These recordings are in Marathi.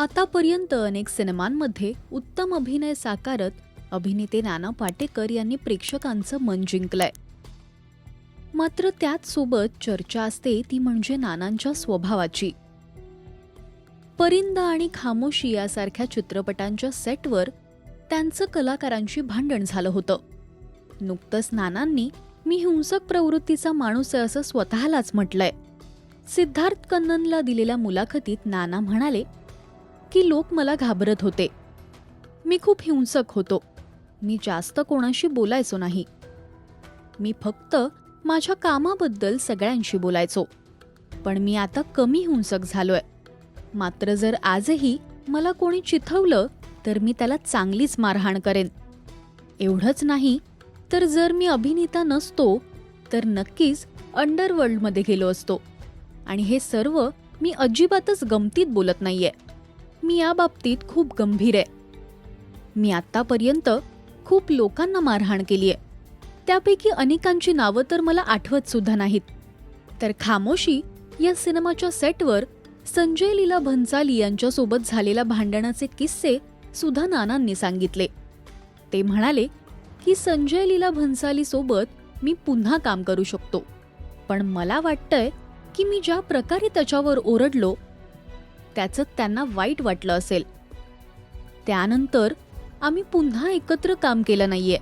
आतापर्यंत अनेक सिनेमांमध्ये उत्तम अभिनय साकारत अभिनेते नाना पाटेकर यांनी प्रेक्षकांचं मन जिंकलंय. मात्र त्याचसोबत चर्चा असते ती म्हणजे नानांच्या स्वभावाची. परिंदा आणि खामोशी यासारख्या चित्रपटांच्या सेटवर त्यांचं कलाकारांशी भांडण झालं होतं. नुकतंच नानांनी मी हिंसक प्रवृत्तीचा माणूस आहे असं स्वतःलाच म्हटलंय. सिद्धार्थ कन्ननला दिलेल्या मुलाखतीत नाना म्हणाले की लोक मला घाबरत होते. मी खूप हिंसक होतो. मी जास्त कोणाशी बोलायचो नाही. मी फक्त माझ्या कामाबद्दल सगळ्यांशी बोलायचो. पण मी आता कमी हिंसक झालोय. मात्र जर आजही मला कोणी चिथवलं तर मी त्याला चांगलीच मारहाण करेन. एवढंच नाही तर जर मी अभिनेता नसतो तर नक्कीच अंडरवर्ल्डमध्ये गेलो असतो. आणि हे सर्व मी अजिबातच गमतीत बोलत नाहीये. मी या बाबतीत खूप गंभीर आहे. मी आत्तापर्यंत खूप लोकांना मारहाण केली आहे. त्यापैकी अनेकांची नावं तर मला आठवत सुद्धा नाहीत. तर खामोशी या सिनेमाच्या सेटवर संजय लीला भन्साली यांच्यासोबत झालेल्या भांडणाचे किस्से सुद्धा नानांनी सांगितले. ते म्हणाले की संजय लीला भन्साली सोबत मी पुन्हा काम करू शकतो. पण मला वाटतंय की मी ज्या प्रकारे त्याच्यावर ओरडलो त्याचं त्यांना वाईट वाटलं असेल. त्यानंतर आम्ही पुन्हा एकत्र काम केलं नाहीये.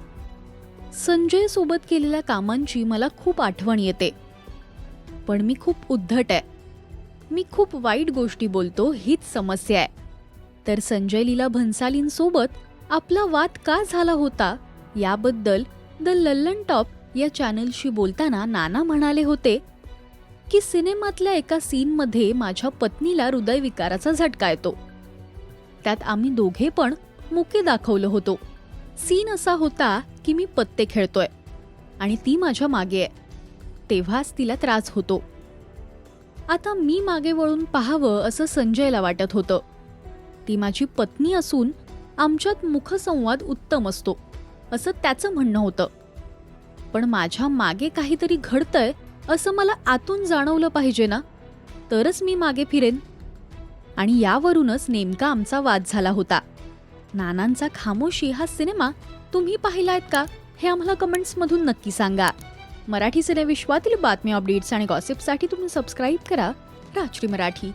संजय सोबत केलेल्या कामांची मला खूप आठवण येते. पण मी खूप उद्धट आहे. मी खूप वाईट गोष्टी बोलतो हीच समस्या आहे. तर संजय लीला भन्सालींसोबत आपला वाद का झाला होता याबद्दल द लल्लन टॉप या चॅनलशी बोलताना नाना म्हणाले होते की सिनेमातल्या एका सीनमध्ये माझ्या पत्नीला हृदयविकाराचा झटका येतो. त्यात आम्ही दोघे पण मुके दाखवलं होतो. सीन असा होता की मी पत्ते खेळतोय आणि ती माझ्या मागे आहे. तेव्हाच तिला त्रास होतो. आता मी मागे वळून पाहावं असं संजयला वाटत होतं. ती माझी पत्नी असून आमच्यात मुखसंवाद उत्तम असतो असं त्याचं म्हणणं होतं. पण माझ्या मागे काहीतरी घडतंय असं मला आतून जाणवलं पाहिजे ना? तरच मी मागे फिरेन. आणि यावरूनच नेमका आमचा वाद झाला होता. नानांचा खामोशी हा सिनेमा तुम्ही पाहिलायत का? हे आम्हाला कमेंट्समधून नक्की सांगा. मराठी सिनेविश्वातील बातम्या अपडेट्स आणि गॉसिपसाठी तुम्ही सबस्क्राईब करा. राजश्री मराठी.